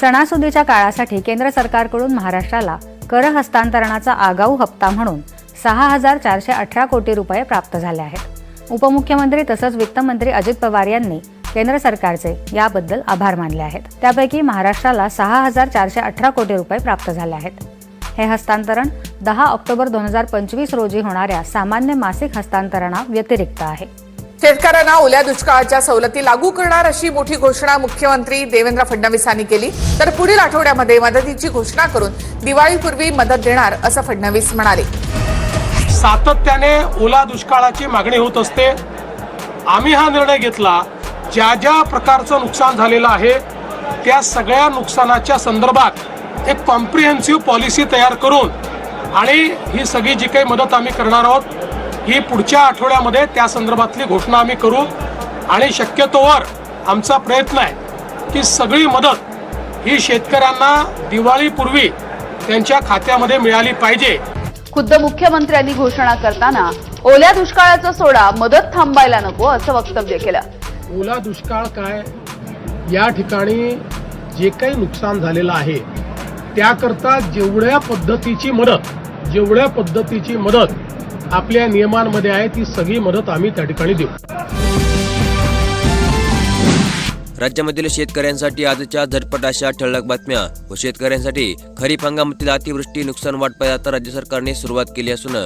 सणासुदीच्या काळासाठी केंद्र सरकारकडून महाराष्ट्राला कर हस्तांतरणाचा आगाऊ हप्ता म्हणून सहा हजार चारशे अठरा कोटी रुपये प्राप्त झाले आहेत. उपमुख्यमंत्री तसंच वित्तमंत्री अजित पवार यांनी केंद्र सरकारचे याबद्दल आभार मानले आहेत. त्यापैकी महाराष्ट्राला सहा हजार चारशे अठरा कोटी रुपये प्राप्त झाले आहेत. हे हस्तांतरण दहा ऑक्टोबर दोन हजार पंचवीस रोजी होणाऱ्या सामान्य मासिक हस्तांतरणा व्यतिरिक्त आहे. शेतकऱ्यांना ओल्या दुष्काळाच्या सवलती लागू करणार अशी मोठी घोषणा मुख्यमंत्री देवेंद्र फडणवीसांनी केली. तर पुढील आठवड्यामध्ये मदतीची घोषणा करून दिवाळीपूर्वी मदत देणार असं फडणवीस म्हणाले. सातत्याने ओला दुष्काळाची मागणी होत असते. आम्ही हा निर्णय घेतला. ज्या ज्या प्रकारचं नुकसान झालेलं आहे त्या सगळ्या नुकसानाच्या संदर्भात एक कॉम्प्रिहेन्सिव्ह पॉलिसी तयार करून आणि ही सगळी जी काही मदत आम्ही करणार आहोत ही पुढच्या आठवड्यामध्ये त्या संदर्भातली घोषणा आम्ही करू. आणि शक्यतोवर आमचा प्रयत्न आहे की सगळी मदत ही शेतकऱ्यांना दिवाळीपूर्वी त्यांच्या खात्यामध्ये मिळाली पाहिजे. खुद्द मुख्यमंत्र्यांनी घोषणा करताना ओल्या दुष्काळाचा सोडा मदत थांबायला नको असं वक्तव्य केलं. ओला दुष्काळ काय? या ठिकाणी जे काही नुकसान झालेलं आहे त्याकरता जेवढ्या पद्धतीची मदत जेवढ्या पद्धतीची मदत आपल्या नियमांमध्ये आहे ती सगळी मदत आम्ही त्या ठिकाणी देऊ. राज्यामधील शेतकऱ्यांसाठी आजच्या झटपट अशा ठळक बातम्या व शेतकऱ्यांसाठी खरीप हंगामातील अतिवृष्टी नुकसान वाटपास आता राज्य सरकारने सुरुवात केली असून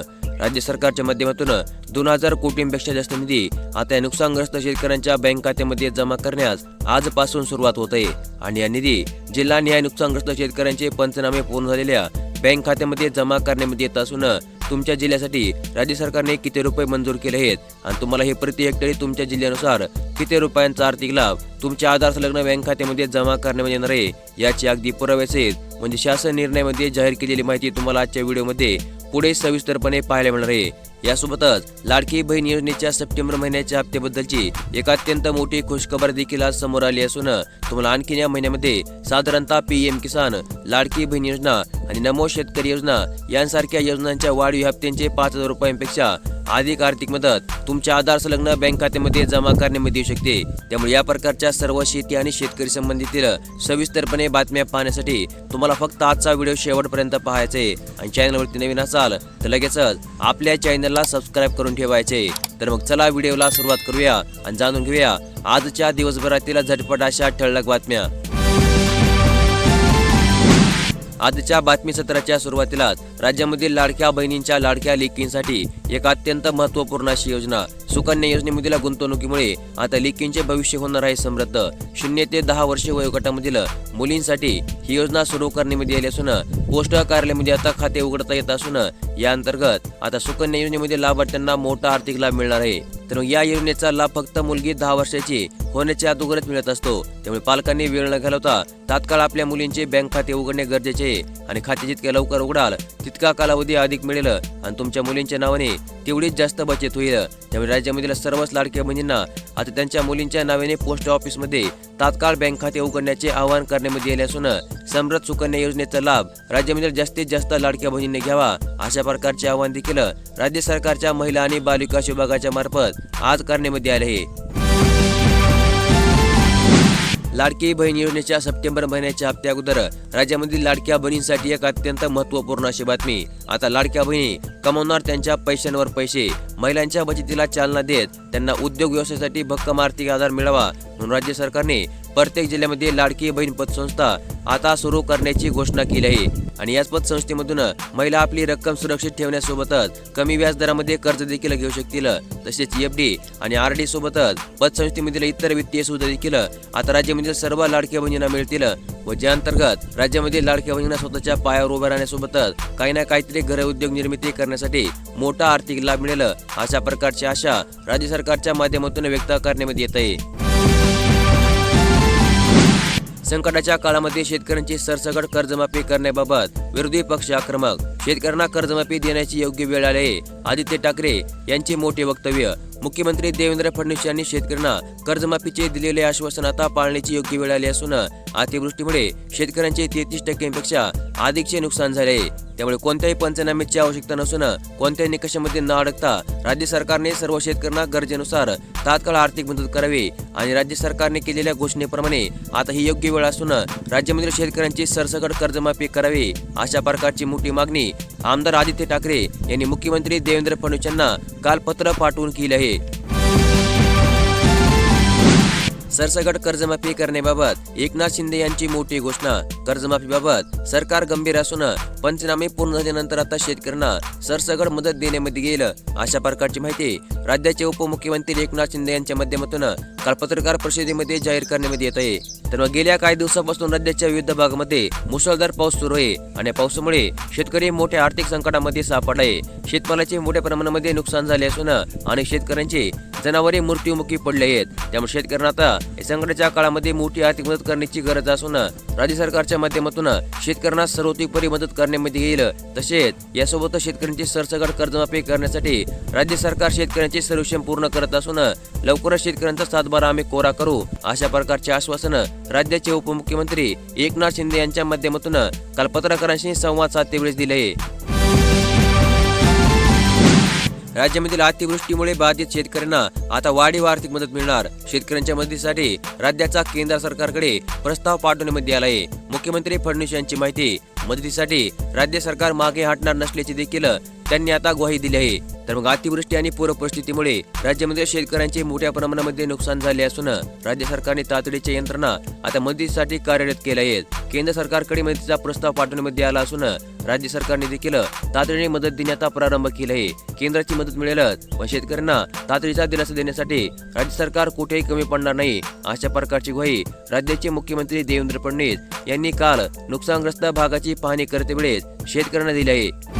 राज्य सरकारच्या माध्यमातून दोन हजार कोटींपेक्षा जास्त निधी आता या नुकसानग्रस्त शेतकऱ्यांच्या बँक खात्यामध्ये जमा करण्यास आजपासून सुरुवात होत आहे. आणि या निधी जिल्हा न्याय नुकसानग्रस्त शेतकऱ्यांचे पंचनामे पूर्ण झालेल्या बँक खात्यामध्ये जमा करण्यामध्ये येत असून तुमच्या जिल्ह्यासाठी राज्य सरकारने किती रुपये मंजूर केले आहेत आणि तुम्हाला हे प्रति हेक्टरी तुमच्या जिल्ह्यानुसार किती रुपयांचा आर्थिक लाभ तुमच्या आधार संलग्न बँक खात्यामध्ये जमा करण्यामध्ये येणार आहे याची अगदी पुराव्यासहित म्हणजे शासन निर्णयामध्ये जाहीर केलेली माहिती तुम्हाला आजच्या व्हिडिओमध्ये पुढे सविस्तरपणे पाहायला मिळणार आहे. यासोबतच लाडकी बहीण योजनेच्या सप्टेंबर महिन्याच्या हप्त्याबद्दलची एक अत्यंत मोठी खुशखबर देखील आज समोर आली असून तुम्हाला आणखीन या महिन्यामध्ये साधारणतः पी एम किसान लाडकी बहीण योजना आणि नमो शेतकरी योजना यांसारख्या योजनांच्या वाढीव हप्त्यांचे पाच हजार रुपयांपेक्षा अधिक आर्थिक मदत तुमच्या आधार संलग्न बँक खात्यामध्ये जमा करण्यामध्ये येऊ शकते. त्यामुळे या प्रकारच्या सर्व शेती आणि शेतकरी संबंधितील सविस्तरपणे बातम्या पाहण्यासाठी तुम्हाला फक्त आजचा व्हिडिओ शेवटपर्यंत पाहायचा आहे. आणि चॅनलवरती नवीन असाल तर लगेचच आपल्या चॅनलला सबस्क्राईब करून ठेवायचे तर मग चला व्हिडिओला सुरुवात करूया आणि जाणून घेऊया आजच्या दिवसभरातील झटपट अशा ठळक बातम्या. आजच्या बातमी सत्राच्या सुरुवातीलाच राज्यामधील लाडक्या बहिणींच्या लाडक्या लेकींसाठी एक अत्यंत महत्त्वपूर्ण अशी योजना. सुकन्या योजनेमधील गुंतवणुकीमुळे आता लेकींचे भविष्य होणार आहे समृद्ध शून्य ते दहा वर्षे वयोगटामधील मुलींसाठी ही योजना सुरू करण्यामध्ये आली असून पोस्ट कार्यालयामध्ये आता खाते उघडता येत असून या अंतर्गत आता सुकन्या योजनेमध्ये लाभार्थ्यांना मोठा आर्थिक लाभ मिळणार आहे. तर या योजनेचा लाभ फक्त मुलगी दहा वर्षाची होण्याच्या अगोदरच मिळत असतो. त्यामुळे पालकांनी वेळ न घालवता तात्काळ आपल्या मुलींचे बँक खाते उघडणे गरजेचे आहे. आणि खाते जितक्या लवकर उघडाल तितका कालावधी अधिक मिळेल आणि तुमच्या मुलींच्या नावाने तेवढीच जास्त बचत होईल. त्यामुळे राज्यामधील सर्वच लाडक्या बहिणींना आता त्यांच्या मुलींच्या नावाने पोस्ट ऑफिसमध्ये तात्काळ बँक खाते उघडण्याचे आवाहन करण्यामध्ये आले असून समृद्ध सुकन्या योजनेचा लाभ राज्यामधील जास्तीत जास्त लाडक्या बहिणींनी घ्यावा अशा प्रकारचे आवाहन देखील राज्य सरकारच्या महिला आणि बालविकास विभागाच्या मार्फत आज करण्यामध्ये आले आहे. लाडकी बहीण योजनेच्या सप्टेंबर महिन्याच्या हप्त्या अगोदर राज्यामधील लाडक्या बहिणींसाठी एक अत्यंत महत्त्वपूर्ण अशी बातमी. आता लाडक्या बहिणी कमावणार त्यांच्या पैशांवर पैसे. महिलांच्या बचतीला चालना देत त्यांना उद्योग व्यवसायासाठी भक्कम आर्थिक आधार मिळावा म्हणून राज्य सरकारने प्रत्येक जिल्ह्यामध्ये लाडकी बहीण पतसंस्था आता सुरू करण्याची घोषणा केली आहे. आणि याच पतसंस्थेमधून महिला आपली रक्कम सुरक्षित ठेवण्यासोबतच कमी व्याज दरामध्ये कर्ज देखील घेऊ शकतील तसेच एफ डी आणि आर डी सोबतच पतसंस्थेमधील इतर वित्तीय सुविधा देखील आता राज्यामधील सर्व लाडक्या बहिणींना मिळतील व ज्या अंतर्गत राज्यामध्ये लाडक्या बहिणींना स्वतःच्या पायावर उभं राहण्यासोबतच काही ना काहीतरी घर उद्योग निर्मिती करण्यासाठी मोठा आर्थिक लाभ मिळेल अशा प्रकारची आशा राज्य सरकारच्या माध्यमातून व्यक्त करण्यामध्ये येत आहे. संकटाच्या काळामध्ये शेतकऱ्यांची सरसकट कर्जमाफी करण्याबाबत विरोधी पक्ष आक्रमक. शेतकऱ्यांना कर्जमाफी देण्याची योग्य वेळ आली आहे. आदित्य ठाकरे यांचे मोठे वक्तव्य. मुख्यमंत्री देवेंद्र फडणवीस यांनी शेतकऱ्यांना कर्जमाफीचे दिलेले आश्वासन आता पाळण्याची योग्य वेळ आली असून अतिवृष्टीमुळे शेतकऱ्यांचे तेहतीस टक्क्यांपेक्षा अधिकचे नुकसान झाले त्यामुळे कोणत्याही पंचनाम्याची आवश्यकता नसून कोणत्याही निकषामध्ये न अडकता राज्य सरकारने सर्व शेतकऱ्यांना गरजेनुसार तात्काळ आर्थिक मदत करावी आणि राज्य सरकारने केलेल्या घोषणेप्रमाणे आता ही योग्य वेळ असून राज्यामधील शेतकऱ्यांची सरसकट कर्जमाफी करावी अशा प्रकारची मोठी मागणी आमदार आदित्य ठाकरे यांनी मुख्यमंत्री देवेंद्र फडणवीस यांना काल पत्र पाठवून केली आहे. सरसगट कर्जमाफी करण्याबाबत एकनाथ शिंदे यांची मोठी घोषणा. कर्जमाफीबाबत सरकार गंभीर असून पंचनामे पूर्ण झाल्यानंतर आता शेतकऱ्यांना सरसगड मदत देण्यामध्ये येईल अशा प्रकारची माहिती राज्याचे उपमुख्यमंत्री एकनाथ शिंदे यांच्या माध्यमातून काल पत्रकार परिषदेमध्ये जाहीर करण्यामध्ये येत आहे. तर मग गेल्या काही दिवसापासून राज्याच्या विविध भागामध्ये मुसळधार पाऊस सुरू आहे आणि पावसामुळे शेतकरी मोठ्या आर्थिक संकटामध्ये सापडले शेतमालाचे मोठ्या प्रमाणामध्ये नुकसान झाले असून अनेक शेतकऱ्यांचे जनावरे मृत्युमुखी पडले आहेत. त्यामुळे शेतकऱ्यांना आता या संकटाच्या काळामध्ये मोठी आर्थिक मदत करण्याची गरज असून राज्य सरकारच्या माध्यमातून शेतकऱ्यांना सर्वतोपरी मदत करण्यामध्ये येईल. तसेच यासोबतच शेतकऱ्यांची सरसगट कर्जमाफी करण्यासाठी राज्य सरकार शेतकऱ्यांचे सर्वेक्षण पूर्ण करत असून लवकरच शेतकऱ्यांचा सातबारा आम्ही कोरा करू अशा प्रकारचे आश्वासन राज्याचे उपमुख्यमंत्री एकनाथ शिंदे यांच्या माध्यमातून काल पत्रकारांशी संवाद साधतेवेळेस दिले. राज्यामधील अतिवृष्टीमुळे बाधित शेतकऱ्यांना आता वाढीव आर्थिक मदत मिळणार. शेतकऱ्यांच्या मदतीसाठी राज्याचा केंद्र सरकारकडे प्रस्ताव पाठवण्यामध्ये आला आहे मुख्यमंत्री फडणवीस यांची माहिती मदतीसाठी राज्य सरकार मागे हटणार नसल्याची देखील त्यांनी आता ग्वाही दिली आहे. तर मग अतिवृष्टी आणि पूर परिस्थितीमुळे राज्यामध्ये शेतकऱ्यांचे मोठ्या प्रमाणामध्ये नुकसान झाले असून राज्य सरकारने तातडीच्या यंत्रणा आता मदतीसाठी कार्यरत केल्या आहेत केंद्र सरकारकडे मदतीचा प्रस्ताव पाठवण्यामध्ये आला असून राज्य सरकारने देखील तातडीने मदत देण्याचा प्रारंभ केला आहे. केंद्राची मदत मिळेलच पण शेतकऱ्यांना तातडीचा दिलासा देण्यासाठी राज्य सरकार कुठेही कमी पडणार नाही अशा प्रकारची ग्वाही राज्याचे मुख्यमंत्री देवेंद्र फडणवीस यांनी काल नुकसानग्रस्त भागाची पाहणी करते वेळेस शेतकऱ्यांना दिली आहे.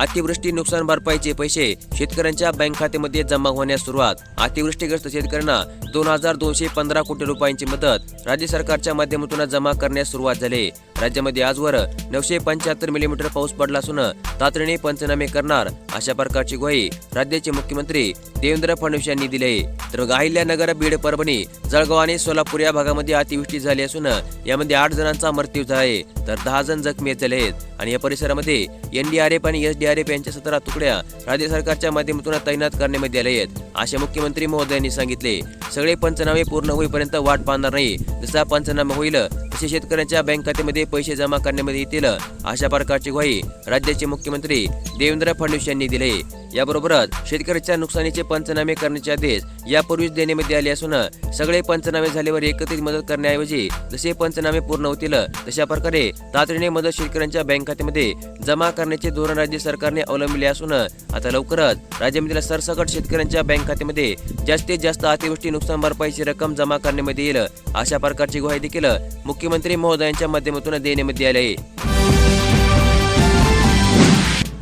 अतिवृष्टी नुकसान भरपाईचे पैसे शेतकऱ्यांच्या बँक खात्यामध्ये जमा होण्यास सुरुवात. अतिवृष्टीग्रस्त शेतकऱ्यांना दोन हजार दोनशे पंधरा कोटी रुपयांची मदत राज्य सरकारच्या माध्यमातून जमा करण्यास सुरुवात झाली. राज्यामध्ये आजवर नऊशे पंच्याहत्तर मिलीमीटर पाऊस पडला असून तातडीने पंचनामे करणार अशा प्रकारची ग्वाही राज्याचे मुख्यमंत्री देवेंद्र फडणवीस यांनी दिली आहे. तर अहिल्यानगर बीड परभणी जळगाव आणि सोलापूर या भागामध्ये अतिवृष्टी झाली असून यामध्ये आठ जणांचा मृत्यू झाला आहे. तर दहा जण जखमी झाले आहेत. आणि या परिसरामध्ये एनडीआरएफ आणि एसडीआरएफ यांच्या सतरा तुकड्या राज्य सरकारच्या माध्यमातून तैनात करण्यामध्ये आल्या आहेत असे मुख्यमंत्री महोदयांनी सांगितले. सगळे पंचनामे पूर्ण होईपर्यंत वाट पाहणार नाही. जसा पंचनामा होईल तसे शेतकऱ्यांच्या बँक खात्यामध्ये पैसे जमा करण्यामध्ये येतील. अशा प्रकारची ग्वाही राज्याचे मुख्यमंत्री देवेंद्र फडणवीस यांनी दिले. याबरोबरच शेतकऱ्याच्या नुकसानीचे पंचनामे करण्याचे आदेश यापूर्वीच देण्यामध्ये आले असून सगळे पंचनामे झाल्यावर एकत्रित मदत करण्याऐवजी जसे पंचनामे पूर्ण होतील तशा प्रकारे तातडीने मदत शेतकऱ्यांच्या बँक खात्यामध्ये जमा करण्याचे धोरण राज्य सरकारने अवलंबिले असून आता लवकरच राज्यामधील सरसकट शेतकऱ्यांच्या बँक खात्यामध्ये जास्तीत जास्त अतिवृष्टी नुकसान भरपाईची रक्कम जमा करण्यामध्ये येईल अशा प्रकारची ग्वाही देखील मुख्यमंत्री महोदयांच्या माध्यमातून देण्यामध्ये आली आहे.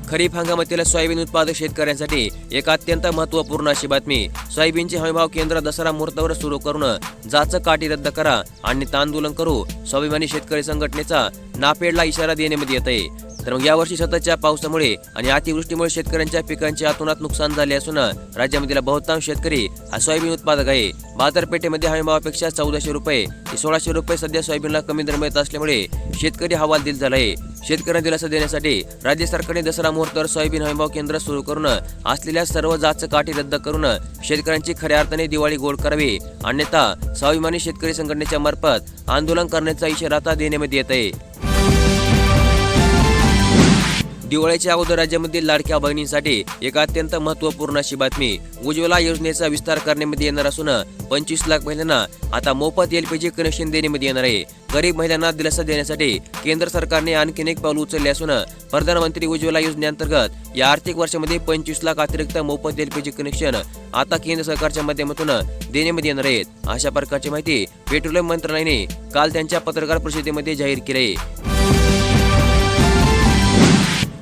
खरीप हंगामातील सोयाबीन उत्पादक शेतकऱ्यांसाठी एक अत्यंत महत्त्वपूर्ण अशी बातमी. सोयाबीनचे हमीभाव केंद्र दसरा मुहूर्तावर सुरू करून जाचं काठी रद्द करा आणि तांदोलन करू. स्वाभिमानी शेतकरी संघटनेचा नापेडला इशारा देण्यामध्ये येत आहे तर मग यावर्षी सततच्या पावसामुळे आणि अतिवृष्टीमुळे शेतकऱ्यांच्या पिकांचे अतोनात नुकसान झाले असून राज्यामधील बहुतांश शेतकरी हा सोयाबीन उत्पादक आहे. बाजारपेठेमध्ये हमीभावापेक्षा चौदाशे रुपये ते सोळाशे रुपये सध्या सोयाबीनला कमी दर मिळत असल्यामुळे शेतकरी हवालदिल झाला आहे शेतकऱ्यांना दिलासा देण्यासाठी राज्य सरकारने दसरा मुहूर्तावर सोयाबीन हमीभाव केंद्र सुरू करून असलेल्या सर्व जातचं काठी रद्द करून शेतकऱ्यांची खऱ्या अर्थाने दिवाळी गोड करावी. अन्यथा स्वाभिमानी शेतकरी संघटनेच्या मार्फत आंदोलन करण्याचा इशारा आता देण्यामध्ये येत आहे. दिवाळीच्या अगोदर राज्यामधील लाडक्या बहिणींसाठी एक अत्यंत महत्त्वपूर्ण अशी बातमी. उज्ज्वला योजनेचा विस्तार करण्यामध्ये येणार असून पंचवीस लाख महिलांना आता मोफत एलपीजी कनेक्शन देण्यामध्ये येणार आहे. गरीब महिलांना दिलासा देण्यासाठी केंद्र सरकारने आणखीन एक पाऊल उचलले असून प्रधानमंत्री उज्ज्वला योजनेअंतर्गत या आर्थिक वर्षामध्ये पंचवीस लाख अतिरिक्त मोफत एलपीजी कनेक्शन आता केंद्र सरकारच्या माध्यमातून देण्यामध्ये येणार आहेत. अशा प्रकारची माहिती पेट्रोलियम मंत्रालयाने काल त्यांच्या पत्रकार परिषदेमध्ये जाहीर केली आहे.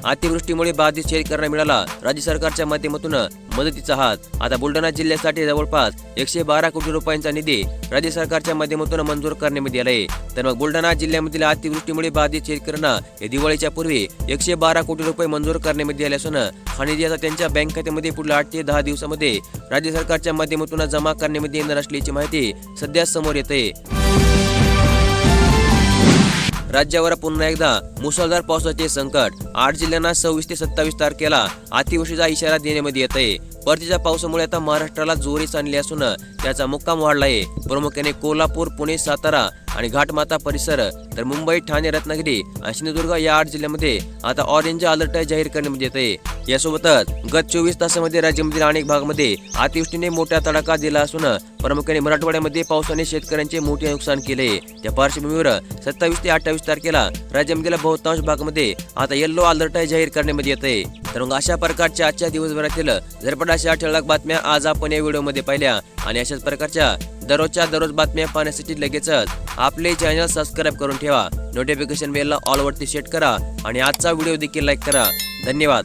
अतिवृष्टीमुळे बाधित शेतकऱ्यांना मिळाला. राज्य सरकारच्या माध्यमातून मदतीचा हात. आता बुलढाणा जिल्ह्यासाठी जवळपास एकशे बारा कोटी रुपयांचा निधी राज्य सरकारच्या माध्यमातून मंजूर करण्यामध्ये आलाय. तर मग बुलढाणा जिल्ह्यामधील अतिवृष्टीमुळे बाधित शेतकऱ्यांना हे दिवाळीच्या पूर्वी एकशे बारा कोटी रुपये मंजूर करण्यामध्ये आले असून हा निधी आता त्यांच्या बँक खात्यामध्ये पुढील आठ ते दहा दिवसामध्ये राज्य सरकारच्या माध्यमातून जमा करण्यामध्ये येणार असल्याची माहिती सध्या समोर येते राज्यावर पुन्हा एकदा मुसळधार पावसाचे संकट. आठ जिल्ह्यांना सव्वीस ते सत्तावीस तारखेला अतिवृष्टीचा इशारा देण्यामध्ये येत आहे परतीच्या पावसामुळे आता महाराष्ट्राला जोरी आणली असून त्याचा मुक्काम वाढला आहे प्रामुख्याने कोल्हापूर पुणे सातारा आणि घाटमाता परिसर तर मुंबई ठाणे रत्नागिरी आणि सिंधुदुर्ग या आठ जिल्ह्यामध्ये आता ऑरेंज अलर्ट जाहीर करण्यात येत. आहे यासोबतच गत चोवीस तासामध्ये राज्यामधील अनेक भागामध्ये अतिवृष्टीने मोठा तडाखा दिला असून प्रामुख्याने मराठवाड्यामध्ये पावसाने शेतकऱ्यांचे मोठे नुकसान केले. त्या पार्श्वभूमीवर सत्तावीस ते अठ्ठावीस तारखेला राज्यामधील बहुतांश भागामध्ये आता येल्लो अलर्ट जाहीर करण्यात येत. आहे तर मग अशा प्रकारच्या आजच्या दिवसभरातील झरपट अशा ठळक बातम्या आज आपण या व्हिडिओमध्ये पाहिल्या. आणि अशाच प्रकारच्या दररोजच्या दररोज बातम्या पाहण्यासाठी लगेचच आपले चॅनल सबस्क्राईब करून ठेवा. नोटिफिकेशन बेलला ऑलवरती सेट करा आणि आजचा व्हिडिओ देखील लाईक करा. धन्यवाद.